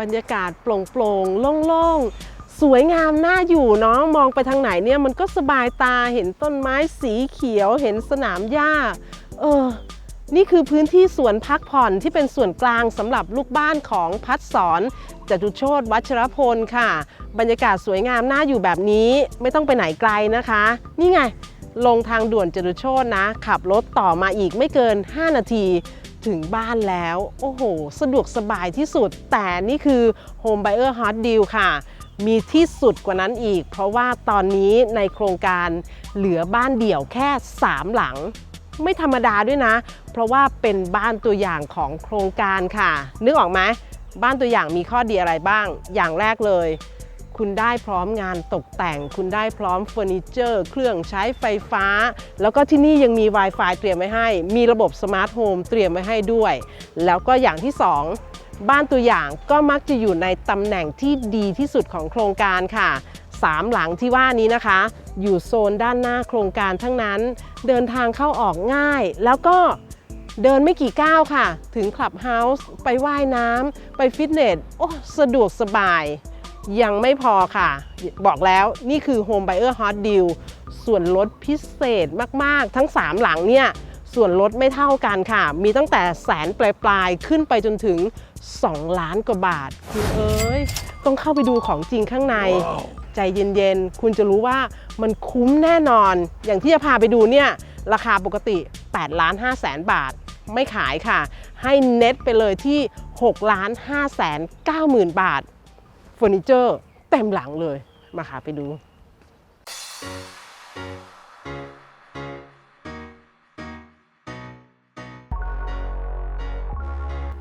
บรรยากาศโปร่งๆโล่งๆ สวยงามน่าอยู่เนาะมองไปทางไหนเนี่ยมันก็สบายตาเห็นต้นไม้สีเขียวเห็นสนามหญ้า เออ นี่คือพื้นที่สวนพักผ่อนที่เป็นส่วนกลางสำหรับลูกบ้านของพัดสอนจตุโชตวัชรพลค่ะ บรรยากาศสวยงามน่าอยู่แบบนี้ไม่ต้องไปไหนไกลนะคะ นี่ไง ลงทางด่วนจตุโชตนะ ขับรถต่อมาอีกไม่เกิน 5 นาที ถึงบ้านแล้ว โอ้โห สะดวกสบายที่สุด แต่นี่คือ Home Buyer Hot Deal ค่ะ มีที่สุดกว่านั้นอีก เพราะว่าตอนนี้ในโครงการเหลือบ้านเดี่ยวแค่ 3 หลัง ไม่ธรรมดาด้วยนะ เพราะว่าเป็นบ้านตัวอย่างของโครงการค่ะ นึกออกไหมบ้านตัวอย่างมีข้อดีอะไรบ้าง อย่างแรกเลย คุณได้พร้อมงานตกแต่ง คุณได้พร้อมเฟอร์นิเจอร์ เครื่องใช้ไฟฟ้า แล้วก็ที่นี่ยังมี Wi-Fi เตรียมไว้ให้ มีระบบสมาร์ทโฮมเตรียมไว้ให้ด้วย แล้วก็อย่างที่ 2 บ้านตัวอย่างก็มักจะอยู่ในตำแหน่งที่ดีที่สุดของโครงการค่ะสามหลังที่ว่านี้นะคะ อยู่โซนด้านหน้าโครงการทั้งนั้น เดินทางเข้าออกง่าย แล้วก็เดินไม่กี่ก้าวค่ะ ถึงคลับเฮาส์ไปว่ายน้ำไปฟิตเนส โอ้ สะดวกสบาย ยังไม่พอค่ะ บอกแล้วนี่คือ Home Buyer Hot Deal ส่วนลดพิเศษมาก ๆ ทั้ง 3 หลังเนี่ย ส่วนลดไม่เท่ากันค่ะ มีตั้งแต่แสนปลาย ๆ ขึ้นไปจนถึง 2 ล้านกว่าบาท คุณเอ้ย ต้องเข้าไปดูของจริงข้างในใจเย็น ๆ คุณจะรู้ว่ามันคุ้มแน่นอน อย่างที่จะพาไปดูเนี่ย ราคาปกติ8ล้าน5แสนบาทไม่ขายค่ะ ให้เน็ตไปเลยที่6ล้าน5แสน9หมื่นบาทเฟอร์นิเจอร์เต็มหลังเลยมาค่ะไปดู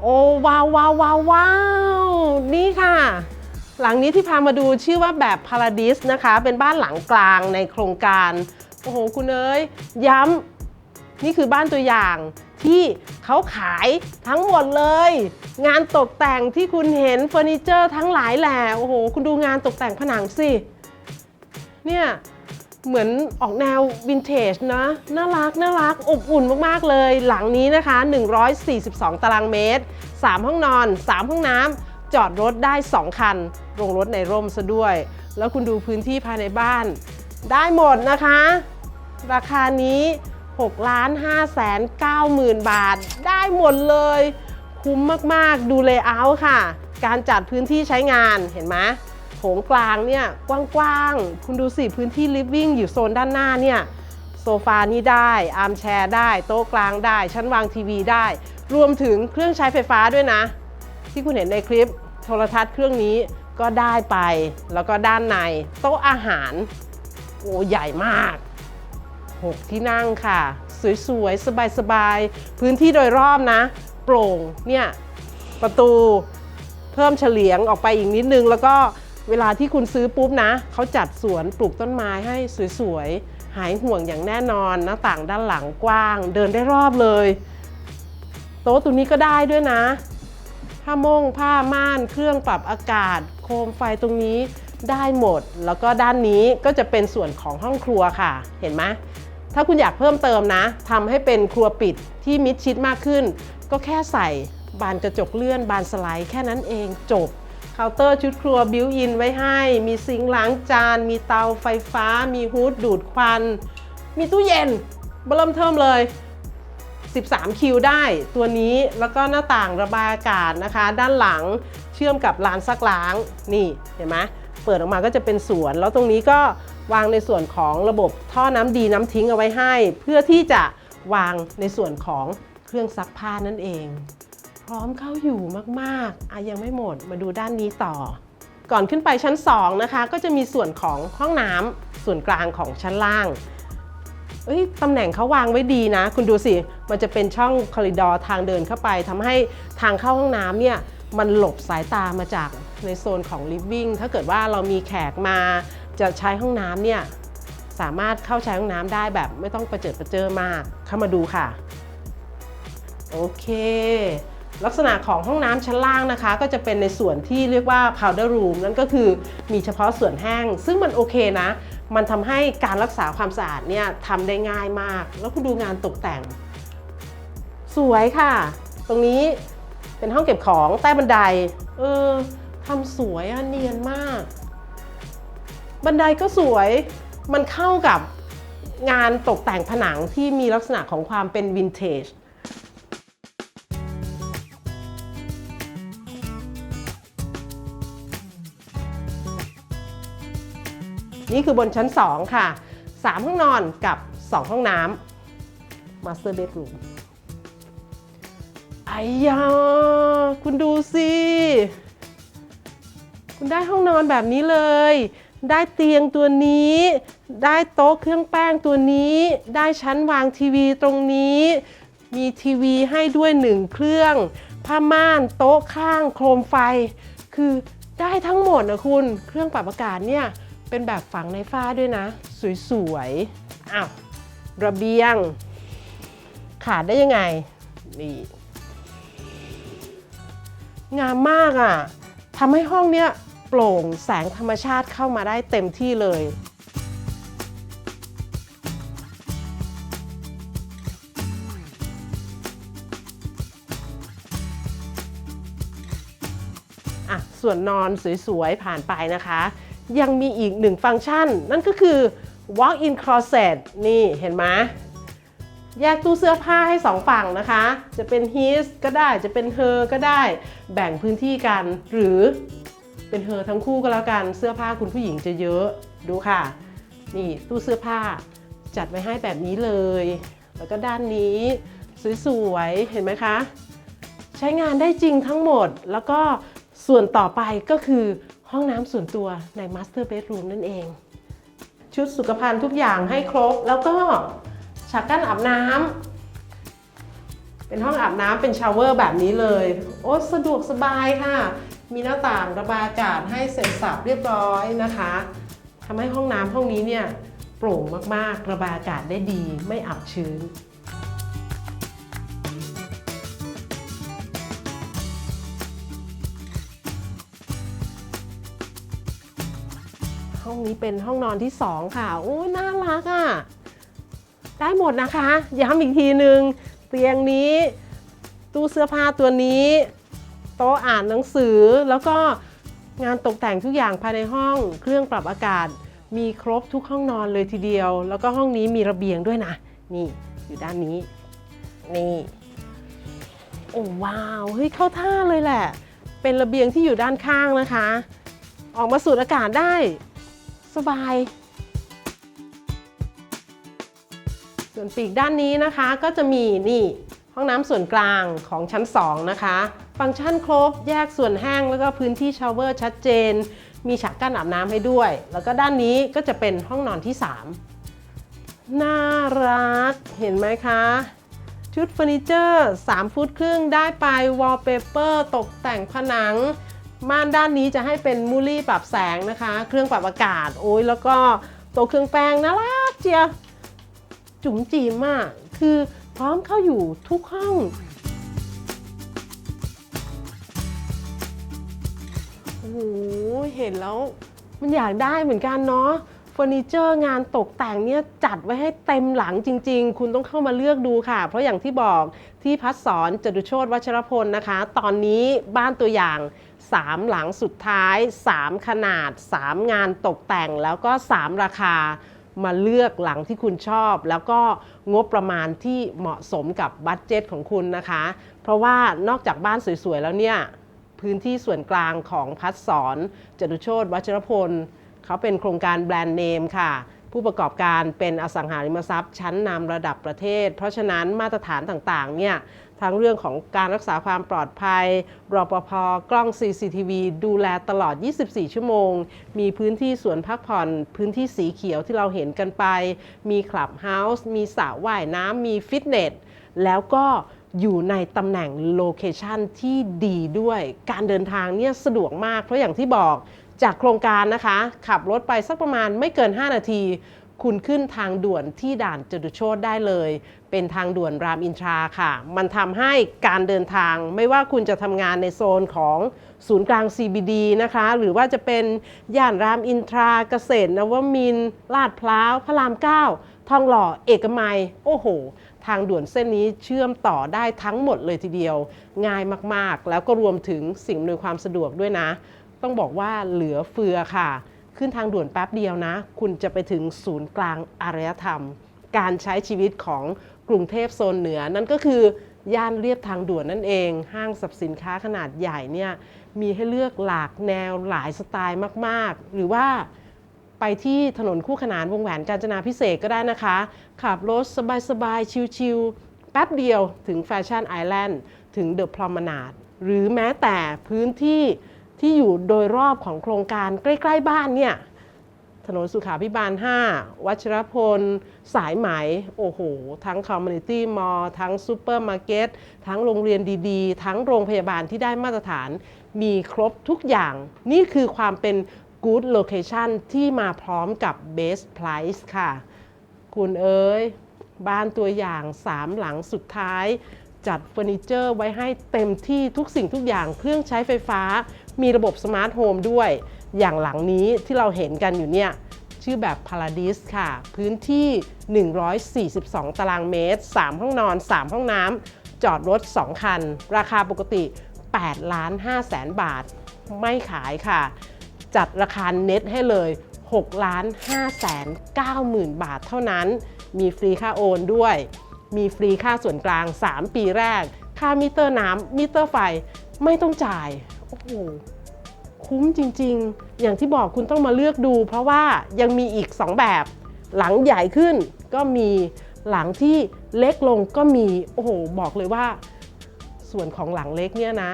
โอ้ว้าวว้าวว้าววาวนี่ค่ะ หลังนี้ที่พามาดูชื่อว่าแบบ Paradis นะคะ เป็นบ้านหลังกลางในโครงการ โอ้โห คุณเอ้ย ย้ำนี่คือบ้านตัวอย่างที่ เขาขายทั้งหมดเลย งานตกแต่งที่คุณเห็นเฟอร์นิเจอร์ทั้งหลายแหละโอ้โห คุณดูงานตกแต่งผนังสิ เนี่ย เหมือนออกแนววินเทจนะ น่ารักน่ารักอบอุ่นมากๆเลย หลังนี้นะคะ 142 ตารางเมตร 3 ห้องนอน 3 ห้องน้ำจอดรถได้ 2 คันลงรถในร่มซะด้วย แล้วคุณดูพื้นที่ภายในบ้าน ได้หมดนะคะ ราคานี้ 6ล้าน5แสน9หมื่นบาท ได้หมดเลย คุ้มมากๆ ดูเลเยอร์ค่ะ การจัดพื้นที่ใช้งานเห็นไหมโถงกลางเนี่ยกว้างๆ คุณดูสิพื้นที่ลิฟวิ่งอยู่โซนด้านหน้าเนี่ยโซฟานี่ได้ อาร์มแชร์ได้ โต๊ะกลางได้ ชั้นวางทีวีได้ รวมถึงเครื่องใช้ไฟฟ้าด้วยนะ ที่คุณเห็นในคลิปโทรทัศน์เครื่องนี้ก็ได้ไป แล้วก็ด้านในโต๊ะอาหาร โอ้ใหญ่มาก 6 ที่นั่งค่ะ สวยๆ สบายๆ พื้นที่โดยรอบนะ โปร่งเนี่ยประตูเพิ่มเฉลียงออกไปอีกนิดนึง แล้วก็เวลาที่คุณซื้อปุ๊บนะ เขาจัดสวนปลูกต้นไม้ให้สวยๆ หายห่วงอย่างแน่นอน หน้าต่างด้านหลังกว้าง เดินได้รอบเลย โต๊ะตัวนี้ก็ได้ด้วยนะผ้าม่งผ้าม่าน เครื่องปรับอากาศ โคมไฟตรงนี้ได้หมด แล้วก็ด้านนี้ก็จะเป็นส่วนของห้องครัวค่ะ เห็นไหม ถ้าคุณอยากเพิ่มเติมนะทำให้เป็นครัวปิดที่มิดชิดมากขึ้น ก็แค่ใส่บานกระจกเลื่อน บานสไลด์แค่นั้นเองจบเคาน์เตอร์ชุดครัวบิวอินไว้ให้ มีซิงค์ล้างจาน มีเตาไฟฟ้า มีฮูดดูดควัน มีตู้เย็นเบิ่มเทิมเลย 13 คิวได้ตัวนี้แล้วก็หน้าต่างระบายอากาศนะคะ ด้านหลังเชื่อมกับลานซักล้างนี่เห็นไหมเปิดออกมาก็จะเป็นสวน แล้วตรงนี้ก็ วางในส่วนของระบบท่อน้ำดีน้ำทิ้งเอาไว้ให้ เพื่อที่จะวางในส่วนของเครื่องซักผ้านั่นเอง พร้อมเข้าอยู่มากๆอะยังไม่หมดมาดูด้านนี้ต่อ ก่อนขึ้นไปชั้น 2 นะคะ ก็จะมีส่วนของห้องน้ำส่วนกลางของชั้นล่างเอ้ยตำแหน่งเขาวางไว้ดีนะ คุณดูสิ มันจะเป็นช่องคอริดอร์ทางเดินเข้าไปทำให้ทางเข้าห้องน้ำเนี่ย มันหลบสายตามาจากในโซนของ living ถ้าเกิดว่าเรามีแขกมา จะใช้ห้องน้ำเนี่ยสามารถเข้าใช้ห้องน้ำได้แบบไม่ต้องประเจิดประเจิอมากเข้ามาดูค่ะ โอเค ลักษณะของห้องน้ำชั้นล่างนะคะ ก็จะเป็นในส่วนที่เรียกว่า powder room นั่นก็คือมีเฉพาะส่วนแห้ง ซึ่งมันโอเคนะ มันทำให้การรักษาความสะอาดเนี่ยทำได้ง่ายมาก แล้วคุณดูงานตกแต่ง สวยค่ะ ตรงนี้เป็นห้องเก็บของใต้บันได เออทำสวยอะเนียนมาก บันไดก็สวยมันเข้ากับงานตกแต่งผนังที่มีลักษณะของความเป็นวินเทจนี่คือบนชั้น 2 ค่ะ 3 ห้องนอนกับ 2 ห้องน้ำ Master Bedroom ไอ้ยาคุณดูสิ คุณได้ห้องนอนแบบนี้เลย ได้เตียงตัวนี้ ได้โต๊ะเครื่องแป้งตัวนี้ ได้ชั้นวางทีวีตรงนี้ มีทีวีให้ด้วยหนึ่งเครื่อง ผ้าม่านโต๊ะข้างโคมไฟ คือได้ทั้งหมดนะคุณ เครื่องปรับอากาศเนี่ยเป็นแบบฝังในฝ้าด้วยนะ สวยๆ อ้าว ระเบียง ขาดได้ยังไง นี่ งามมากอะ่ะทำให้ห้องเนี้ย โปร่งแสงธรรมชาติเข้ามาได้เต็มที่เลยอะส่วนนอนสวยๆ ผ่านไปนะคะ ยังมีอีกหนึ่งฟังก์ชัน นั่นก็คือ walk-in closet นี่เห็นไหมแยกตู้เสื้อผ้าให้สองฝั่งนะคะ จะเป็น his ก็ได้จะเป็น her ก็ได้ แบ่งพื้นที่กัน หรือ เป็น her ทั้งคู่ก็แล้วกันเสื้อผ้าคุณผู้หญิงจะเยอะดูค่ะ นี่ตู้เสื้อผ้าจัดไว้ให้แบบนี้เลย แล้วก็ด้านนี้สวยๆเห็นไหมคะ ใช้งานได้จริงทั้งหมด แล้วก็ส่วนต่อไปก็คือห้องน้ำส่วนตัวใน Master Bedroom นั่นเอง ชุดสุขภัณฑ์ทุกอย่างให้ครบ แล้วก็ฉากกั้นอาบน้ำเป็นห้องอาบน้ำเป็นชาวเวอร์แบบนี้เลย โอ้สะดวกสบายค่ะ มีหน้าต่างระบายอากาศให้เสร็จสับเรียบร้อยนะคะทำให้ห้องน้ำห้องนี้เนี่ยโปร่งมากๆ ระบายอากาศได้ดีไม่อับชื้น ห้องนี้เป็นห้องนอนที่2ค่ะโอ้ยน่ารักอะ่ะ ได้หมดนะคะ ย้ำอีกทีหนึ่งเตียงนี้ ตู้เสื้อผ้าตัวนี้ โต๊ะอ่านหนังสือ แล้วก็งานตกแต่งทุกอย่างภายในห้อง เครื่องปรับอากาศ มีครบทุกห้องนอนเลยทีเดียว แล้วก็ห้องนี้มีระเบียงด้วยนะ นี่อยู่ด้านนี้ นี่ โอ้ว้าว เฮ้ยเข้าท่าเลยแหละ เป็นระเบียงที่อยู่ด้านข้างนะคะ ออกมาสูดอากาศได้ สบาย ส่วนปีกด้านนี้นะคะก็จะมีนี่ห้องน้ำส่วนกลางของชั้น 2 นะคะ ฟังก์ชันครบ แยกส่วนแห้งแล้วก็พื้นที่ชาวเวอร์ชัดเจน มีฉากกั้นอาบน้ำให้ด้วย แล้วก็ด้านนี้ก็จะเป็นห้องนอนที่ 3 น่ารัก เห็นไหมคะ ชุดเฟอร์นิเจอร์3ฟุตครึ่งได้ไปวอลเปเปอร์ตกแต่งผนัง ม่านด้านนี้จะให้เป็นมูลลี่ปรับแสงนะคะ เครื่องปรับอากาศ โอ้ยแล้วก็โต๊ะเครื่องแป้งน่ารักเจียจุ๋มจีมมากคือพร้อมเข้าอยู่ทุกห้อง หเห็นแล้ว มันอยากได้เหมือนกันเนาะเฟอร์นิเจอร์งานตกแต่งเนี่ยจัดไว้ให้เต็มหลังจริง ๆ คุณต้องเข้ามาเลือกดูค่ะ เพราะอย่างที่บอกที่พัดสอนจตุโชตวัชรพลนะคะ ตอนนี้บ้านตัวอย่าง3หลังสุดท้าย3ขนาด3งานตกแต่งแล้วก็3ราคามาเลือกหลังที่คุณชอบ แล้วก็งบประมาณที่เหมาะสมกับบัตเจตของคุณนะคะ เพราะว่านอกจากบ้านสวยๆแล้วเนี่ย พื้นที่ส่วนกลางของพัดสอนจตุโชตวัชรพล เขาเป็นโครงการแบรนด์เนมค่ะ ผู้ประกอบการเป็นอสังหาริมทรัพย์ ชั้นนำระดับประเทศ เพราะฉะนั้นมาตรฐานต่างๆเนี่ยทั้งเรื่องของการรักษาความปลอดภัย รปภ กล้อง CCTV ดูแลตลอด 24 ชั่วโมง มีพื้นที่สวนพักผ่อน พื้นที่สีเขียวที่เราเห็นกันไป มีคลับเฮาส์ มีสระว่ายน้ำ มีฟิตเนส แล้วก็ อยู่ในตำแหน่งโลเคชันที่ดีด้วย การเดินทางเนี่ยสะดวกมาก เพราะอย่างที่บอกจากโครงการนะคะ ขับรถไปสักประมาณไม่เกิน 5 นาที คุณขึ้นทางด่วนที่ด่านจตุโชตได้เลย เป็นทางด่วนรามอินทราค่ะ มันทำให้การเดินทางไม่ว่าคุณจะทำงานในโซนของศูนย์กลาง CBD นะคะ หรือว่าจะเป็นย่านรามอินทราเกษตรนวมินลาดพร้าว พระราม 9 ทองหล่อเอกมัย โอ้โห ทางด่วนเส้นนี้เชื่อมต่อได้ทั้งหมดเลยทีเดียว ง่ายมากๆ แล้วก็รวมถึงสิ่งอำนวยความสะดวกด้วยนะ ต้องบอกว่าเหลือเฟือค่ะ ขึ้นทางด่วนแป๊บเดียวนะ คุณจะไปถึงศูนย์กลางอารยธรรม การใช้ชีวิตของกรุงเทพโซนเหนือนั่นก็คือย่านเรียบทางด่วนนั่นเอง ห้างสรรพสินค้าขนาดใหญ่เนี่ยมีให้เลือกหลากแนวหลายสไตล์มาก ๆ หรือว่า ไปที่ถนนคู่ขนานวงแหวนกาญจนาพิเศษก็ได้นะคะ ขับรถสบายๆ ชิลๆ แป๊บเดียวถึงแฟชั่นไอแลนด์ถึงเดอะพรอมนาดหรือแม้แต่พื้นที่ที่อยู่โดยรอบของโครงการใกล้ ๆ บ้านเนี่ย ถนนสุขาพิบาล 5 วัชรพล สายไหม โอ้โห ทั้งคอมมูนิตี้มอลทั้งซูเปอร์มาร์เก็ต ทั้งโรงเรียนดีๆ ทั้งโรงพยาบาลที่ได้มาตรฐาน มีครบทุกอย่าง นี่คือความเป็น good location ที่มาพร้อมกับ best price ค่ะ คุณเอ๋ยบ้านตัวอย่าง3หลังสุดท้าย จัดเฟอร์นิเจอร์ไว้ให้เต็มที่ทุกสิ่งทุกอย่างเครื่องใช้ไฟฟ้า มีระบบสมาร์ทโฮมด้วย อย่างหลังนี้ที่เราเห็นกันอยู่เนี่ย ชื่อแบบ Paradis ค่ะ พื้นที่ 142 ตารางเมตร 3 ห้องนอน 3 ห้องน้ำจอดรถ 2 คัน ราคาปกติ8ล้าน5แสนบาท ไม่ขายค่ะ จัดราคาเน็ตให้เลย6ล้าน5แสน9หมื่นบาทเท่านั้น มีฟรีค่าโอนด้วย มีฟรีค่าส่วนกลาง 3 ปีแรก ค่ามิเตอร์น้ำมิเตอร์ไฟไม่ต้องจ่าย โอ้โห คุ้มจริง ๆ อย่างที่บอกคุณต้องมาเลือกดู เพราะว่ายังมีอีก 2 แบบ หลังใหญ่ขึ้นก็มีหลังที่เล็กลงก็มี โอ้โห บอกเลยว่า ส่วนของหลังเล็กเนี่ยนะ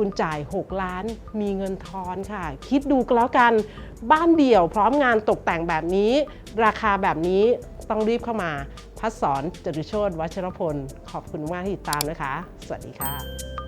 คุณจ่าย 6 ล้าน มีเงินทอนค่ะ คิดดูก็แล้วกันบ้านเดี่ยวพร้อมงานตกแต่งแบบนี้ ราคาแบบนี้ต้องรีบเข้ามาพัศสอนจตุโชตวัชรพล ขอบคุณมากที่ติดตามนะคะ สวัสดีค่ะ